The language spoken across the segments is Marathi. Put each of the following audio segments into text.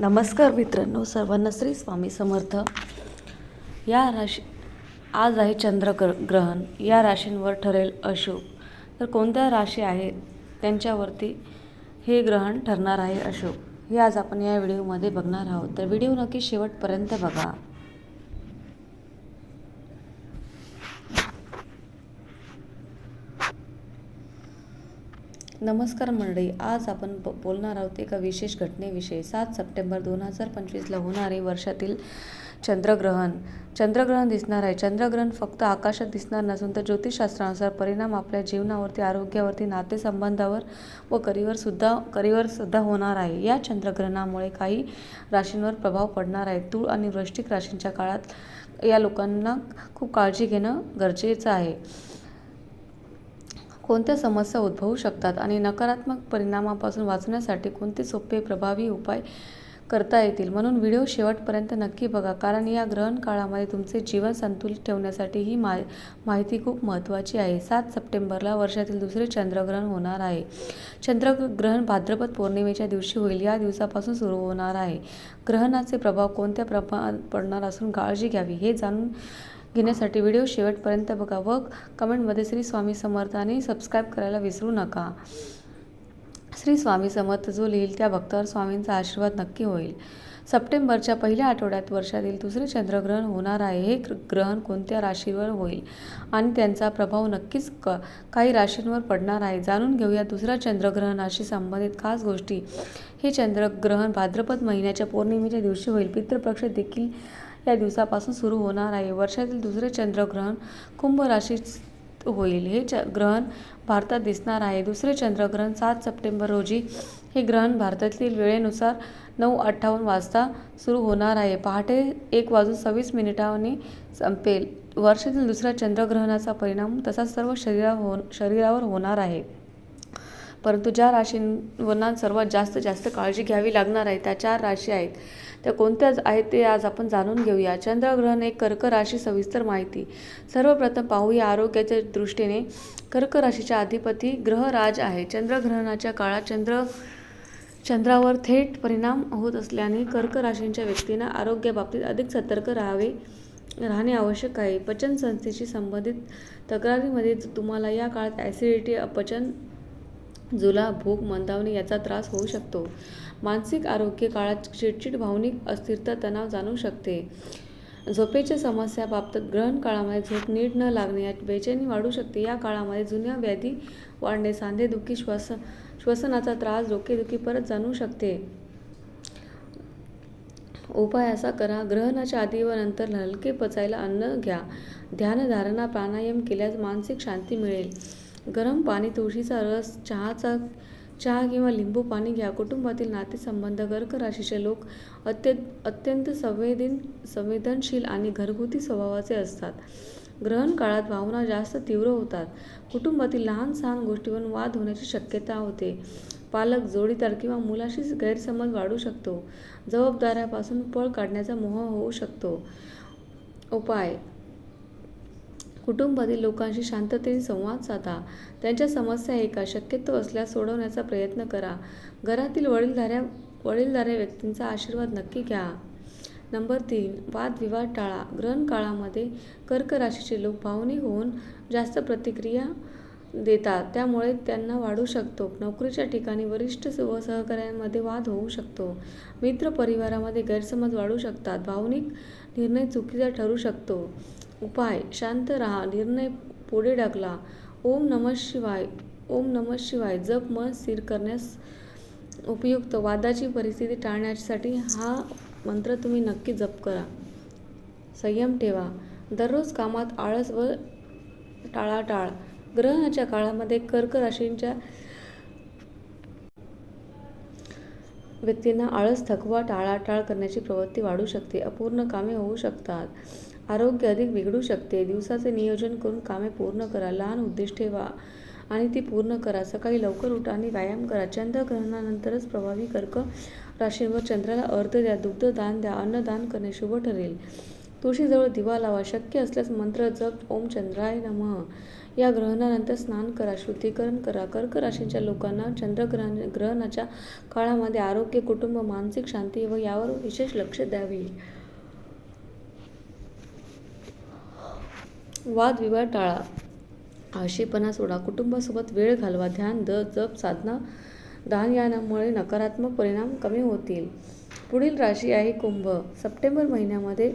नमस्कार मित्रांनो सर्वांना श्री स्वामी समर्थ. या राशी आज आहे चंद्र ग्र ग्रहण या राशींवर ठरेल अशुभ. तर कोणत्या राशी आहेत त्यांच्यावरती हे ग्रहण ठरणार आहे अशुभ. हे आज आपण या व्हिडिओमध्ये बघणार आहोत. तर व्हिडिओ नक्की शेवटपर्यंत बघा. नमस्कार मंडळी आज आपण ब बोलणार आहोत एका विशेष घटनेविषयी. सात सप्टेंबर दोन हजार पंचवीसला होणारे वर्षातील चंद्रग्रहण. चंद्रग्रहण दिसणार आहे. चंद्रग्रहण फक्त आकाशात दिसणार नसून तर ज्योतिषशास्त्रानुसार परिणाम आपल्या जीवनावरती आरोग्यावरती नातेसंबंधावर व करिवरसुद्धा करिअरसुद्धा होणार आहे. या चंद्रग्रहणामुळे काही राशींवर प्रभाव पडणार आहे. तूळ आणि वृष्टिक राशींच्या काळात या लोकांना खूप काळजी घेणं गरजेचं आहे. कोणत्या समस्या उद्भवू शकतात आणि नकारात्मक परिणामापासून वाचण्यासाठी कोणते सोपे प्रभावी उपाय करता येतील? म्हणून व्हिडिओ शेवटपर्यंत नक्की बघा कारण या ग्रहण काळामध्ये तुमचे जीवन संतुलित ठेवण्यासाठी ही मा माहिती खूप महत्त्वाची आहे. सात सप्टेंबरला वर्षातील दुसरे चंद्रग्रहण होणार आहे. चंद्रग्रहण भाद्रपद पौर्णिमेच्या दिवशी होईल या दिवसापासून सुरू होणार आहे. ग्रहणाचे प्रभाव कोणत्या प्रमाणात पडणार असून काळजी घ्यावी हे जाणून घेण्यासाठी व्हिडिओ शेवटपर्यंत बघा व कमेंटमध्ये श्री स्वामी समर्थ आणि सबस्क्राईब करायला विसरू नका. श्री स्वामी समर्थ जो लिहिल त्या भक्तावर स्वामींचा आशीर्वाद नक्की होईल. सप्टेंबरच्या पहिल्या आठवड्यात वर्षातील दुसरे चंद्रग्रहण होणार आहे. हे ग्रहण कोणत्या राशीवर होईल? आणि त्यांचा प्रभाव नक्कीच क काही राशींवर पडणार आहे. जाणून घेऊया दुसऱ्या चंद्रग्रहणाशी संबंधित खास गोष्टी. हे चंद्रग्रहण भाद्रपद महिन्याच्या पौर्णिमेच्या दिवशी होईल. पितृपक्ष देखील या दिवसापासून सुरू होणार आहे. वर्षातील दुसरे चंद्रग्रहण कुंभ राशीत होईल. हे च ग्रहण भारतात दिसणार आहे. दुसरे चंद्रग्रहण सात सप्टेंबर रोजी हे ग्रहण भारतातील वेळेनुसार नऊ अठ्ठावन्न वाजता सुरू होणार आहे. पहाटे एक वाजून सव्वीस मिनिटांनी संपेल. वर्षातील दुसऱ्या चंद्रग्रहणाचा परिणाम तसा सर्व शरीरा हो शरीरावर होणार आहे. परंतु ज्या राशींवरना सर्वात जास्त जास्त काळजी घ्यावी लागणार आहे त्या चार राशी आहेत. त्या कोणत्या आहेत ते आज आपण जाणून घेऊया. चंद्रग्रहण एक कर्क राशी सविस्तर माहिती. सर्वप्रथम पाहूया आरोग्याच्या दृष्टीने. कर्क राशीच्या अधिपती ग्रहराज आहे. चंद्रग्रहणाच्या काळात चंद्र चंद्रावर थेट परिणाम होत असल्याने कर्क राशींच्या व्यक्तींना आरोग्याबाबतीत अधिक सतर्क राहावे राहणे आवश्यक आहे. पचन संस्थेशी संबंधित तक्रारीमध्ये तुम्हाला या काळात ॲसिडिटी अपचन जुलाब भूक मंदावणे याचा त्रास होऊ शकतो. मानसिक आरोग्य काळात चिडचिड भावनिक अस्थिरता तणाव जाणू शकते. झोपेच्या समस्या बाबतीत ग्रहण काळामध्ये झोप नीट न लागणे यात बेचैनी वाढू शकते. या काळामध्ये जुन्या व्याधी वाढणे सांधेदुखी श्वास श्वसनाचा त्रास डोकेदुखी परत जाणू शकते. उपाय असा करा. ग्रहणाच्या आधी व नंतर हलके पचायला अन्न घ्या. ध्यानधारणा प्राणायाम केल्यास मानसिक शांती मिळेल. गरम पाणी तुळशीचा रस चहाचा चहा किंवा लिंबू पाणी घ्या. कुटुंबातील नातेसंबंध गर्क राशीचे लोक अत्यंत अत्यंत संवेदन संवेदनशील आणि घरगुती स्वभावाचे असतात. ग्रहण काळात भावना जास्त तीव्र होतात. कुटुंबातील लहान सहान गोष्टीवरून वाद होण्याची शक्यता होते. पालक जोडीदार किंवा मुलाशी गैरसमज वाढू शकतो. जबाबदाऱ्यापासून पळ काढण्याचा मोह होऊ शकतो. उपाय कुटुंबातील लोकांशी शांततेने संवाद साधा. त्यांच्या समस्या ऐका शक्यतो असल्यास सोडवण्याचा प्रयत्न करा. घरातील वडीलधाऱ्या वडीलधाऱ्या व्यक्तींचा आशीर्वाद नक्की घ्या. नंबर तीन वादविवाद टाळा. ग्रहण काळामध्ये कर्क राशीचे लोक भावनिक होऊन जास्त प्रतिक्रिया देतात. त्यामुळे त्यांना वाढू शकतो. नोकरीच्या ठिकाणी वरिष्ठ व सहकाऱ्यांमध्ये वाद होऊ शकतो. मित्र परिवारामध्ये गैरसमज वाढू शकतात. भावनिक निर्णय चुकीचा ठरू शकतो. उपाय शांत रहा निर्णय पुढे ढकला. ओम नमः शिवाय ओम नमः शिवाय. जप मन स्थिर करण्यास उपयुक्त. वादाची परिस्थिती टाळण्यासाठी हा मंत्र तुम्ही नक्की जप करा. संयम ठेवा. दररोज कामात आळस व टाळाटाळ. ग्रहणाच्या काळामध्ये कर्क राशींच्या व्यक्तींना आळस थकवा टाळाटाळ करण्याची प्रवृत्ती वाढू शकते. अपूर्ण कामे होऊ शकतात. आरोग्य अधिक बिघडू शकते. दिवसाचे नियोजन करून कामे पूर्ण करा. लहान उद्दिष्ट ठेवा आणि ती पूर्ण करा. सकाळी लवकर उठा आणि व्यायाम करा. चंद्रग्रहणानंतरच प्रभावी कर्क राशींवर चंद्राला अर्ध द्या. दुग्ध दान द्या. अन्नदान करणे शुभ ठरेल. तुळशीजवळ दिवा लावा. शक्य असल्यास मंत्र जप. ओम चंद्राय नमः. या ग्रहणानंतर स्नान करा. शुद्धीकरण करा. कर्क राशीच्या लोकांना चंद्रग्रहण ग्रहणाच्या काळामध्ये आरोग्य कुटुंब मानसिक शांती व यावर विशेष लक्ष द्यावे. वादविवाद टाळा. आळशीपणा सोडा. कुटुंबासोबत वेळ घालवा. ध्यान द जप साधना दान नकारात्मक परिणाम कमी होतील. पुढील राशी आहे कुंभ. सप्टेंबर महिन्यामध्ये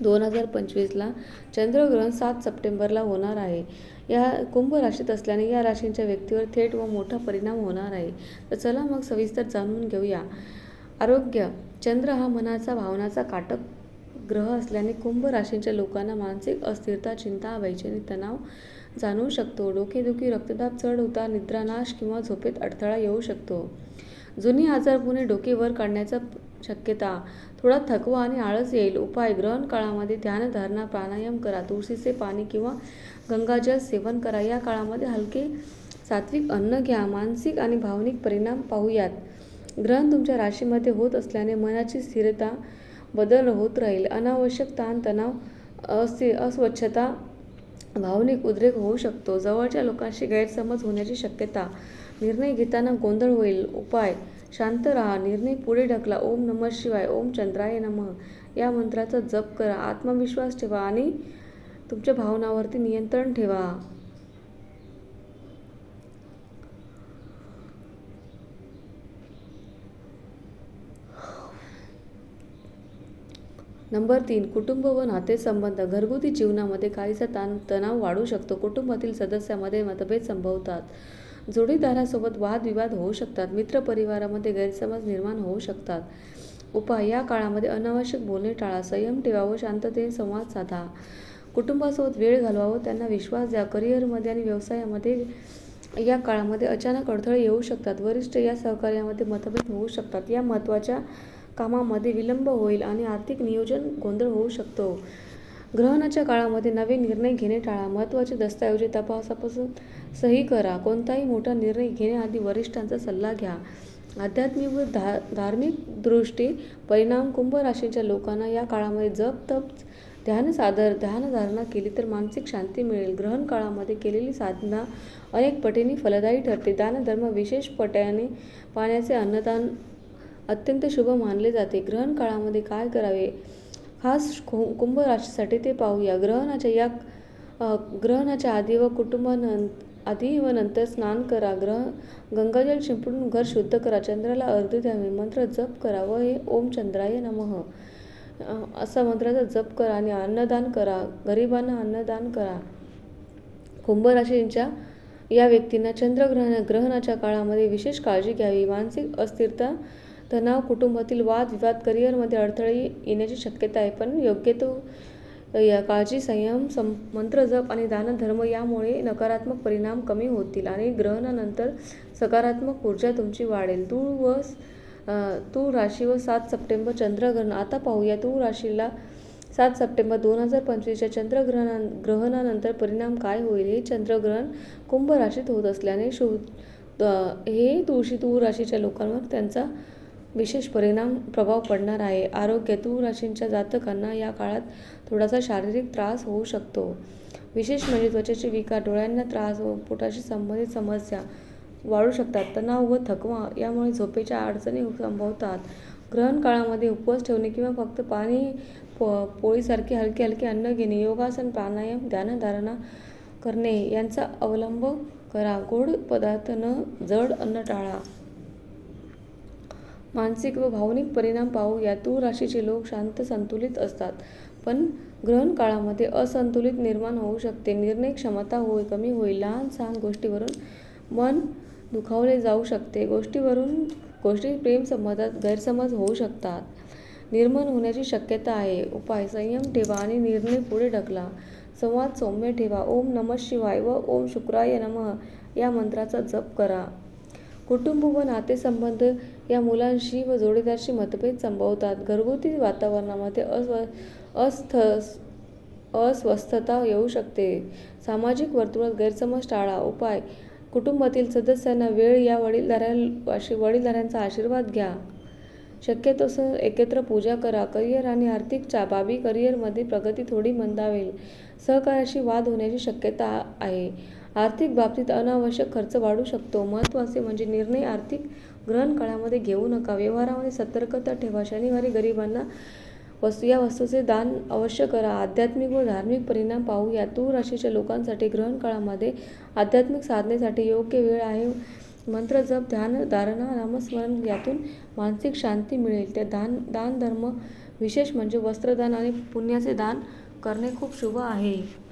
दोन हजार पंचवीसला चंद्रग्रहण सात सप्टेंबरला होणार आहे. या कुंभ राशीत असल्याने या राशींच्या व्यक्तीवर थेट व मोठा परिणाम होणार आहे. तर चला मग सविस्तर जाणून घेऊया. आरोग्य. चंद्र हा मनाचा भावनाचा काटक ग्रह असल्याने कुंभ राशींच्या लोकांना मानसिक अस्थिरता चिंता बेचैनी तणाव जाणवू शकतो. डोकेदुखी रक्तदाब चढ उतार निद्रानाश किंवा झोपेत अडथळा येऊ शकतो. जुनी आजारपुणे डोके वर काढण्याचा शक्यता. थोडा थकवा आणि आळस येईल. उपाय ग्रहण काळामध्ये ध्यानधारणा प्राणायाम करा. तुळशीचे पाणी किंवा गंगाजल सेवन करा. या काळामध्ये हलके सात्विक अन्न घ्या. मानसिक आणि भावनिक परिणाम पाहूयात. ग्रहण तुमच्या राशीमध्ये होत असल्याने मनाची स्थिरता बदल होत राहील. अनावश्यक ताणतणाव असे अस्वच्छता भावनिक उद्रेक होऊ शकतो. जवळच्या लोकांशी गैरसमज होण्याची शक्यता. निर्णय घेताना गोंधळ होईल. उपाय. शांत राहा. निर्णय पुढे ढकला. ओम नमः शिवाय. ओम चंद्राय नमः. या मंत्राचा जप करा. आत्मविश्वास ठेवा आणि तुमच्या भावनावरती नियंत्रण ठेवा. नंबर तीन कुटुंब व नातेसंबंध. घरगुती जीवनामध्ये काहीसा ताण तणाव वाढू शकतो. कुटुंबातील सदस्यामध्ये मतभेद संभवतात. जोडीदारासोबत वादविवाद होऊ शकतात. मित्रपरिवारामध्ये गैरसमज निर्माण होऊ शकतात. उपाय या काळामध्ये अनावश्यक बोलणे टाळा. संयम ठेवा व शांततेने संवाद साधा. कुटुंबासोबत वेळ घालवा व त्यांना विश्वास द्या. करिअरमध्ये आणि व्यवसायामध्ये या काळामध्ये अचानक अडथळे येऊ शकतात. वरिष्ठ या सहकार्यामध्ये मतभेद होऊ शकतात. या महत्त्वाच्या कामामध्ये विलंब होईल आणि आर्थिक नियोजन गोंधळ होऊ शकतो. ग्रहणाच्या काळामध्ये नवे निर्णय घेणे टाळा. महत्त्वाचे दस्तऐवजे तपासापासून सही करा. कोणताही मोठा निर्णय घेण्याआधी वरिष्ठांचा सल्ला घ्या. आध्यात्मिक व धा धार्मिक दृष्टी परिणाम कुंभ राशीच्या लोकांना या काळामध्ये जप तप ध्यान सादर ध्यानधारणा केली तर मानसिक शांती मिळेल. ग्रहण काळामध्ये केलेली साधना अनेक पटीने फलदायी ठरते. दानधर्म विशेष पट्याने पाण्याचे अन्नदान अत्यंत शुभ मानले जाते. ग्रहण काळामध्ये काय करावे? खास कु- कुंभ राशीसाठी ते पाहूया. ग्रहणाच्या या ग्रहणाच्या आधी व कुटुंबानं आधी व नंतर स्नान करा. ग्रह गंगाजल शिंपडून घर शुद्ध करा. चंद्राला अर्ध द्यावे मंत्र जप करा व हे ओम चंद्राय नमः. असा मंत्राचा जप करा आणि अन्नदान करा. गरिबांना अन्नदान करा. कुंभ राशींच्या या व्यक्तींना चंद्रग्रहण ग्रहणाच्या काळामध्ये विशेष काळजी घ्यावी. मानसिक अस्थिरता तणाव कुटुंबातील वाद विवाद करिअरमध्ये अडथळे येण्याची शक्यता आहे. पण योग्य तो या काळजी संयम सं मंत्र जप आणि दानधर्म यामुळे नकारात्मक परिणाम कमी होतील आणि ग्रहणानंतर सकारात्मक ऊर्जा तुमची वाढेल. तूळ व तूळ राशी व सात सप्टेंबर चंद्रग्रहण आता पाहूया. तूळ राशीला सात सप्टेंबर दोन हजार पंचवीसच्या चंद्रग्रहणा ग्रहणानंतर परिणाम काय होईल? हे चंद्रग्रहण कुंभ राशीत होत असल्याने शु हे तुळशी तूळ राशीच्या लोकांवर त्यांचा विशेष परिणाम प्रभाव पडणार आहे. आरोग्य तूळ राशींच्या जातकांना या काळात थोडासा शारीरिक त्रास होऊ शकतो. विशेष म्हणजे त्वचेचे विकार डोळ्यांना त्रास व पोटाशी संबंधित समस्या वाढू शकतात. तणाव व थकवा यामुळे झोपेच्या अडचणी संभवतात. ग्रहण काळामध्ये उपवास ठेवणे किंवा फक्त पाणी पो पोळीसारखे हलके हलके अन्न घेणे योगासन प्राणायाम ध्यानधारणा करणे यांचा अवलंब करा. गोड पदार्थ न जड अन्न टाळा. मानसिक व भावनिक परिणाम पाहू या तूळ राशीचे लोक शांत संतुलित असतात. पण ग्रहण काळामध्ये असंतुलित निर्माण होऊ शकते. निर्णय क्षमता होय कमी होईल लहान सहान गोष्टीवरून मन दुखावले जाऊ शकते. गोष्टीवरून गोष्टी प्रेम संबंधात गैरसमज होऊ शकतात. निर्माण होण्याची शक्यता आहे. उपाय संयम ठेवा आणि निर्णय पुढे ढकला. संवाद सौम्य ठेवा. ओम नमः शिवाय व ओम शुक्राय नमः या मंत्राचा जप करा. कुटुंब व नातेसंबंध या मुलांशी व जोडीदारशी मतभेद संभवतात. घरगुती वातावरणामध्ये अस्व अस्थ अस्वस्थता येऊ शकते. सामाजिक वर्तुळात गैरसमज टाळा. उपाय. कुटुंबातील सदस्यांना वेळ या वडीलधाऱ्या वडीलधाऱ्यांचा आशीर्वाद घ्या. शक्यतो एकत्र पूजा करा. करिअर आणि आर्थिक चा बाबी करिअरमध्ये प्रगती थोडी मंदावेल. सहकार्याशी वाद होण्याची शक्यता आहे. आर्थिक बाबतीत अनावश्यक खर्च वाढू शकतो. महत्त्वाचे म्हणजे निर्णय आर्थिक ग्रहण काळामध्ये घेऊ नका. व्यवहारामध्ये सतर्कता ठेवा. शनिवारी गरिबांना वस्तू या वस्तूचे दान अवश्य करा. आध्यात्मिक व धार्मिक परिणाम पाहू. या तूळ राशीच्या लोकांसाठी ग्रहण काळामध्ये आध्यात्मिक साधनेसाठी योग्य वेळ आहे. मंत्र जप ध्यान धारणा नामस्मरण यातून मानसिक शांती मिळेल. त्या दान दान धर्म विशेष म्हणजे वस्त्रदान आणि पुण्याचे दान करणे खूप शुभ आहे.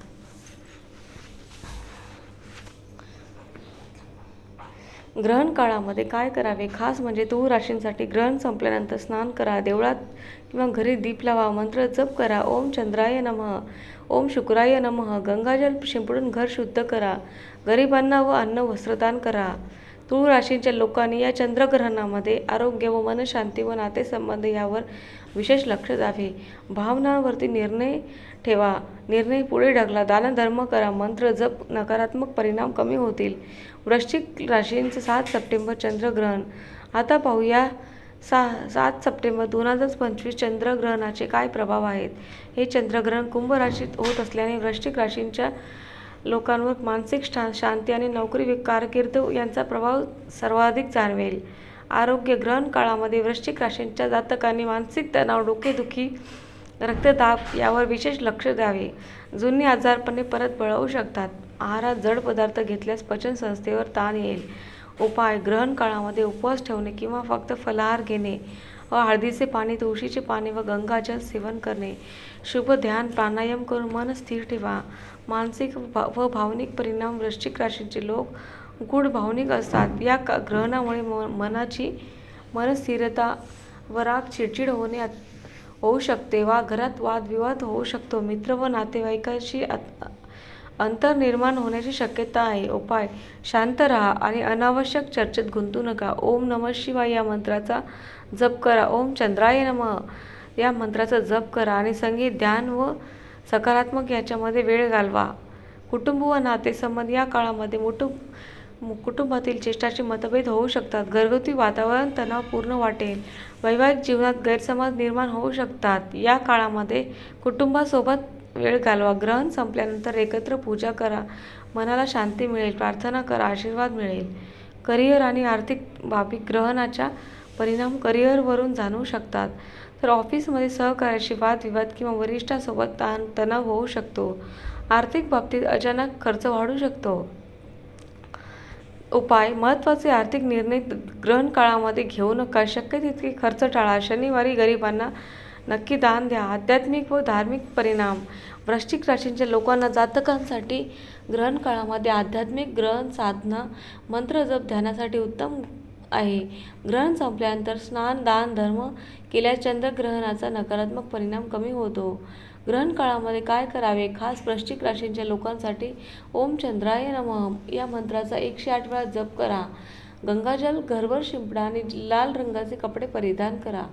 ग्रहण काळामध्ये काय करावे? खास म्हणजे तूळ राशींसाठी ग्रहण संपल्यानंतर स्नान करा देवळात किंवा घरी दीप लावा मंत्र जप करा ओम चंद्राय नमः ओम शुक्राय नमः गंगाजल शिंपडून घर शुद्ध करा गरिबांना व अन्न वस्त्रदान करा. तूळ राशींच्या लोकांनी या चंद्रग्रहणामध्ये आरोग्य व मनशांती व नातेसंबंध यावर विशेष लक्ष द्यावे. भावनांवरती निर्णय ठेवा. निर्णय पुढे ढकला. दानधर्म करा. मंत्र जप. नकारात्मक परिणाम कमी होतील. वृश्चिक राशींचं सात सप्टेंबर चंद्रग्रहण. आता पाहूया सा सात सप्टेंबर दोन हजार पंचवीस चंद्रग्रहणाचे काय प्रभाव आहेत? हे चंद्रग्रहण कुंभ राशीत होत असल्याने वृश्चिक राशींच्या लोकांवर मानसिक शांती आणि नोकरी कारकीर्द यांचा प्रभाव सर्वाधिक जाणवेल. आरोग्य ग्रहण काळामध्ये वृश्चिक राशींच्या जातकांनी मानसिक तणाव डोकेदुखी रक्तदाब यावर विशेष लक्ष द्यावे. जुनी आजारपणे परत बळवू शकतात. आहारात जड पदार्थ घेतल्यास पचनसंस्थेवर ताण येईल. उपाय ग्रहण काळामध्ये उपवास ठेवणे किंवा फक्त फलाहार घेणे व हळदीचे पाणी तुळशीचे पाणी व गंगाजल सेवन करणे. शुभ ध्यान प्राणायाम करून मन स्थिर ठेवा. मानसिक भा- व भावनिक परिणाम वृश्चिक राशींचे लोक गूढ भावनिक असतात. या का ग्रहणामुळे म मनाची मनस्थिरता व राग चिडचिड होणे होऊ शकते. वा घरात वादविवाद होऊ शकतो. मित्र व नातेवाईकांशी अंतर निर्माण होण्याची शक्यता आहे. उपाय. शांत राहा आणि अनावश्यक चर्चेत गुंतू नका. ओम नम शिवाय या मंत्राचा जप करा. ओम चंद्राय नम या मंत्राचा जप करा आणि संगीत ध्यान व सकारात्मक याच्यामध्ये वेळ घालवा. कुटुंब व नातेसंबंध या काळामध्ये मोठं कुटुंबातील ज्येष्ठाचे मतभेद होऊ शकतात. घरगुती वातावरण तणावपूर्ण वाटेल. वैवाहिक जीवनात गैरसमज निर्माण होऊ शकतात. या काळामध्ये कुटुंबासोबत वेळ घालवा. ग्रहण संपल्यानंतर एकत्र पूजा करा. मनाला शांती मिळेल. प्रार्थना करा. आशीर्वाद मिळेल. करिअर आणि आर्थिक बाबी ग्रहणाच्या परिणाम करिअरवरून जाणवू शकतात. तर ऑफिसमध्ये सहकार्याशी वादविवाद किंवा वरिष्ठांसोबत ताण तणाव होऊ शकतो. आर्थिक बाबतीत अचानक खर्च वाढू शकतो. उपाय महत्त्वाचे आर्थिक निर्णय ग्रहण काळामध्ये घेऊ नका. शक्य तितके खर्च टाळा. शनिवारी गरिबांना नक्की दान द्या. आध्यात्मिक व धार्मिक परिणाम. वृश्चिक राशींच्या लोकांना जातकांसाठी ग्रहण काळामध्ये आध्यात्मिक ग्रहण साधना मंत्र जप ध्यानासाठी उत्तम आहे. ग्रहण संपल्यानंतर स्नान दान धर्म केल्यास चंद्रग्रहणाचा नकारात्मक परिणाम कमी होतो. ग्रहण काळामध्ये काय करावे? खास वृश्चिक राशींच्या लोकांसाठी ओम चंद्राय नमः या मंत्राचा एकशे आठ वेळा जप करा. गंगाजल घरभर शिंपडा आणि लाल रंगाचे कपडे परिधान करा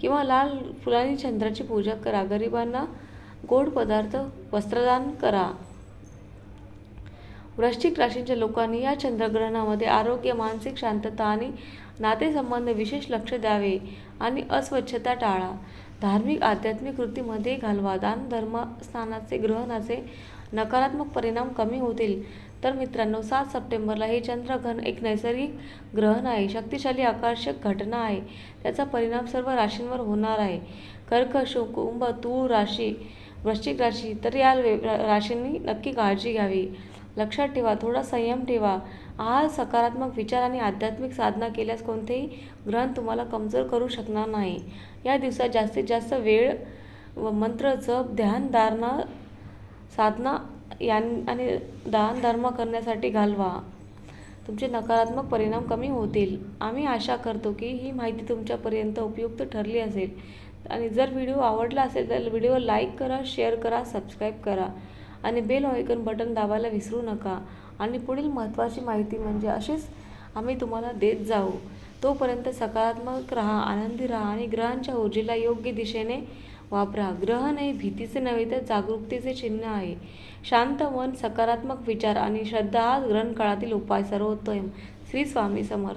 किंवा लाल फुलांनी चंद्राची पूजा करा. गरिबांना गोड पदार्थ वस्त्रदान करा. वृश्चिक राशींच्या लोकांनी या चंद्रग्रहणामध्ये आरोग्य मानसिक शांतता आणि नातेसंबंध विशेष लक्ष द्यावे आणि अस्वच्छता टाळा. धार्मिक आध्यात्मिक कृतीमध्ये घालवा दान धर्मस्थानाचे ग्रहणाचे नकारात्मक परिणाम कमी होतील. तर मित्रांनो सात सप्टेंबरला हे चंद्रग्रहण एक नैसर्गिक ग्रहण आहे. शक्तिशाली आकर्षक घटना आहे. त्याचा परिणाम सर्व राशींवर होणार आहे. कर्क कुंभ तूळ राशी वृश्चिक राशी तर या वे- राशींनी नक्की काळजी घ्यावी. लक्षात ठेवा थोडा संयम ठेवा. आज सकारात्मक विचार आणि आध्यात्मिक साधना केल्यास कोणतेही ग्रहण तुम्हाला कमजोर करू शकणार नाही. या दिवसात जास्तीत जास्त वेळ व मंत्र जप ध्यान धारणा साधना यां आणि दान धर्म करण्यासाठी घालवा. तुमचे नकारात्मक परिणाम कमी होतील. आम्ही आशा करतो की ही माहिती तुमच्यापर्यंत उपयुक्त ठरली असेल. आणि जर व्हिडिओ आवडला असेल तर व्हिडिओ लाईक करा शेअर करा सबस्क्राईब करा. आणि बेल आयकन बटन दाबायला विसरू नका. आणि पुढील महत्त्वाची माहिती म्हणजे अशीच आम्ही तुम्हाला देत जाऊ. तोपर्यंत सकारात्मक राहा आनंदी राहा आणि ग्रहांच्या ऊर्जेला योग्य दिशेने वापरा. ग्रहण हे भीतीचे नव्हे तर जागरूकतेचे चिन्ह आहे. शांत मन सकारात्मक विचार आणि श्रद्धा हा ग्रहण काळातील उपाय सर्वोत्तम. श्री स्वामी समर्थ.